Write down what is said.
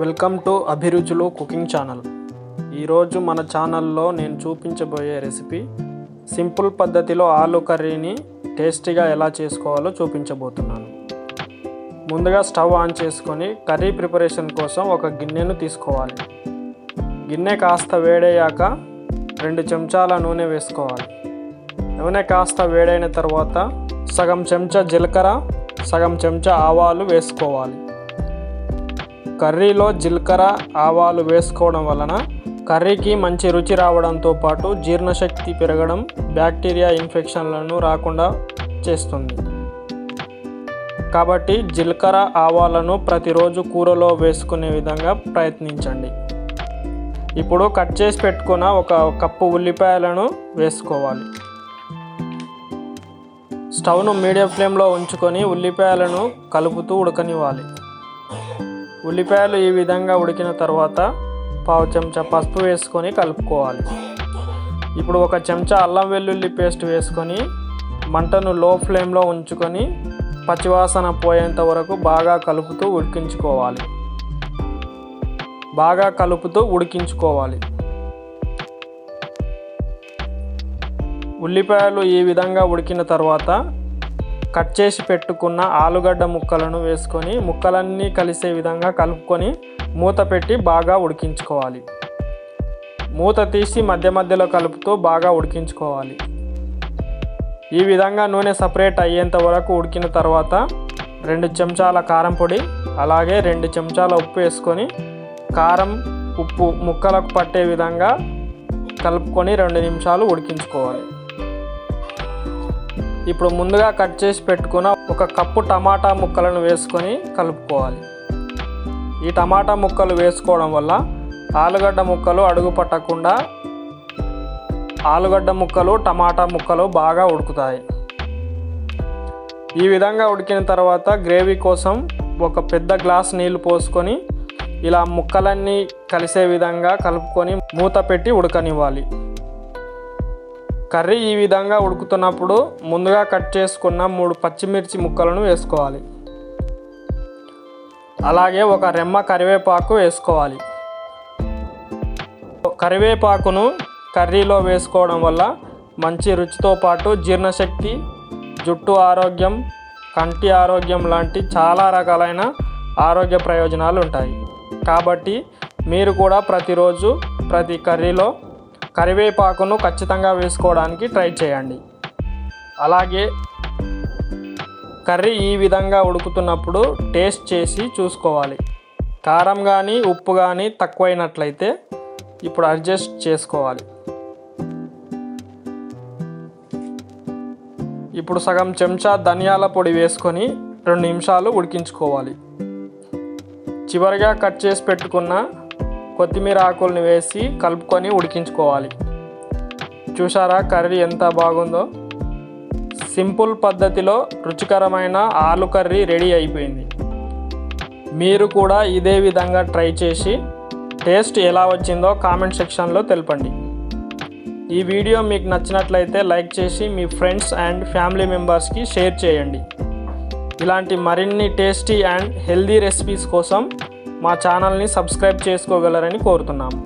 Welcome to Abhiruchulu cooking channel. ఈరోజు మన ఛానల్లో నేను చూపించబోయే రెసిపీ సింపుల్ పద్ధతిలో ఆలు కర్రీని టేస్టీగా ఎలా చేసుకోవాలో చూపించబోతున్నాను. ముందుగా స్టవ్ ఆన్ చేసుకొని కర్రీ ప్రిపరేషన్ కోసం ఒక గిన్నెను తీసుకోవాలి. గిన్నె కాస్త వేడయ్యాక రెండు చెంచాల నూనె వేసుకోవాలి. నూనె కాస్త వేడైన తర్వాత సగం చెంచా జీలకర్ర సగం చెంచా ఆవాలు వేసుకోవాలి. కర్రీలో జీలకర్ర ఆవాలు వేసుకోవడం వలన కర్రీకి మంచి రుచి రావడంతో పాటు జీర్ణశక్తి పెరగడం బ్యాక్టీరియా ఇన్ఫెక్షన్లను రాకుండా చేస్తుంది. కాబట్టి జీలకర్ర ఆవాలను ప్రతిరోజు కూరలో వేసుకునే విధంగా ప్రయత్నించండి. ఇప్పుడు కట్ చేసి పెట్టుకున్న ఒక కప్పు ఉల్లిపాయలను వేసుకోవాలి. స్టవ్ను మీడియం ఫ్లేమ్లో ఉంచుకొని ఉల్లిపాయలను కలుపుతూ ఉడకనివ్వాలి. ఉల్లిపాయలు ఈ విధంగా ఉడికిన తర్వాత పావు చెంచా పసుపు వేసుకొని కలుపుకోవాలి. ఇప్పుడు ఒక చెంచా అల్లం వెల్లుల్లి పేస్ట్ వేసుకొని మంటను లో ఫ్లేమ్లో ఉంచుకొని పచ్చివాసన పోయేంత వరకు బాగా కలుపుతూ ఉడికించుకోవాలి. బాగా కలుపుతూ ఉడికించుకోవాలి. ఉల్లిపాయలు ఈ విధంగా ఉడికిన తర్వాత కట్ చేసి పెట్టుకున్న ఆలుగడ్డ ముక్కలను వేసుకొని ముక్కలన్నీ కలిసే విధంగా కలుపుకొని మూత పెట్టి బాగా ఉడికించుకోవాలి. మూత తీసి మధ్య మధ్యలో కలుపుతూ బాగా ఉడికించుకోవాలి. ఈ విధంగా నూనె సపరేట్ అయ్యేంత వరకు ఉడికిన తర్వాత రెండు చెంచాల కారం పొడి అలాగే రెండు చెంచాల ఉప్పు వేసుకొని కారం ఉప్పు ముక్కలకు పట్టే విధంగా కలుపుకొని రెండు నిమిషాలు ఉడికించుకోవాలి. ఇప్పుడు ముందుగా కట్ చేసి పెట్టుకున్న ఒక కప్పు టమాటా ముక్కలను వేసుకొని కలుపుకోవాలి. ఈ టమాటా ముక్కలు వేసుకోవడం వల్ల ఆలుగడ్డ ముక్కలు అడుగు పట్టకుండా ఆలుగడ్డ ముక్కలు టమాటా ముక్కలు బాగా ఉడుకుతాయి. ఈ విధంగా ఉడికిన తర్వాత గ్రేవీ కోసం ఒక పెద్ద గ్లాస్ నీళ్ళు పోసుకొని ఇలా ముక్కలన్నీ కలిసే విధంగా కలుపుకొని మూత పెట్టి ఉడకనివ్వాలి. కర్రీ ఈ విధంగా ఉడుకుతున్నప్పుడు ముందుగా కట్ చేసుకున్న మూడు పచ్చిమిర్చి ముక్కలను వేసుకోవాలి. అలాగే ఒక రెమ్మ కరివేపాకు వేసుకోవాలి. కరివేపాకును కర్రీలో వేసుకోవడం వల్ల మంచి రుచితో పాటు జీర్ణశక్తి జుట్టు ఆరోగ్యం కంటి ఆరోగ్యం లాంటి చాలా రకాలైన ఆరోగ్య ప్రయోజనాలు ఉంటాయి. కాబట్టి మీరు కూడా ప్రతిరోజు ప్రతి కర్రీలో కరివేపాకును ఖచ్చితంగా వేసుకోవడానికి ట్రై చేయండి. అలాగే కర్రీ ఈ విధంగా ఉడుకుతున్నప్పుడు టేస్ట్ చేసి చూసుకోవాలి. కారం కానీ ఉప్పు కానీ తక్కువైనట్లయితే ఇప్పుడు అడ్జస్ట్ చేసుకోవాలి. ఇప్పుడు సగం చెంచా ధనియాల పొడి వేసుకొని రెండు నిమిషాలు ఉడికించుకోవాలి. చివరిగా కట్ చేసి పెట్టుకున్న కొత్తిమీర ఆకుల్ని వేసి కలుపుకొని ఉడికించుకోవాలి. చూసారా కర్రీ ఎంత బాగుందో? సింపుల్ పద్ధతిలో రుచికరమైన ఆలు కర్రీ రెడీ అయిపోయింది. మీరు కూడా ఇదే విధంగా ట్రై చేసి టేస్ట్ ఎలా వచ్చిందో కామెంట్ సెక్షన్లో తెలపండి. ఈ వీడియో మీకు నచ్చినట్లయితే లైక్ చేసి మీ ఫ్రెండ్స్ అండ్ ఫ్యామిలీ మెంబర్స్కి షేర్ చేయండి. ఇలాంటి మరిన్ని టేస్టీ అండ్ హెల్దీ రెసిపీస్ కోసం మా ఛానల్ని సబ్స్క్రైబ్ చేసుకోగలరని కోరుతున్నాము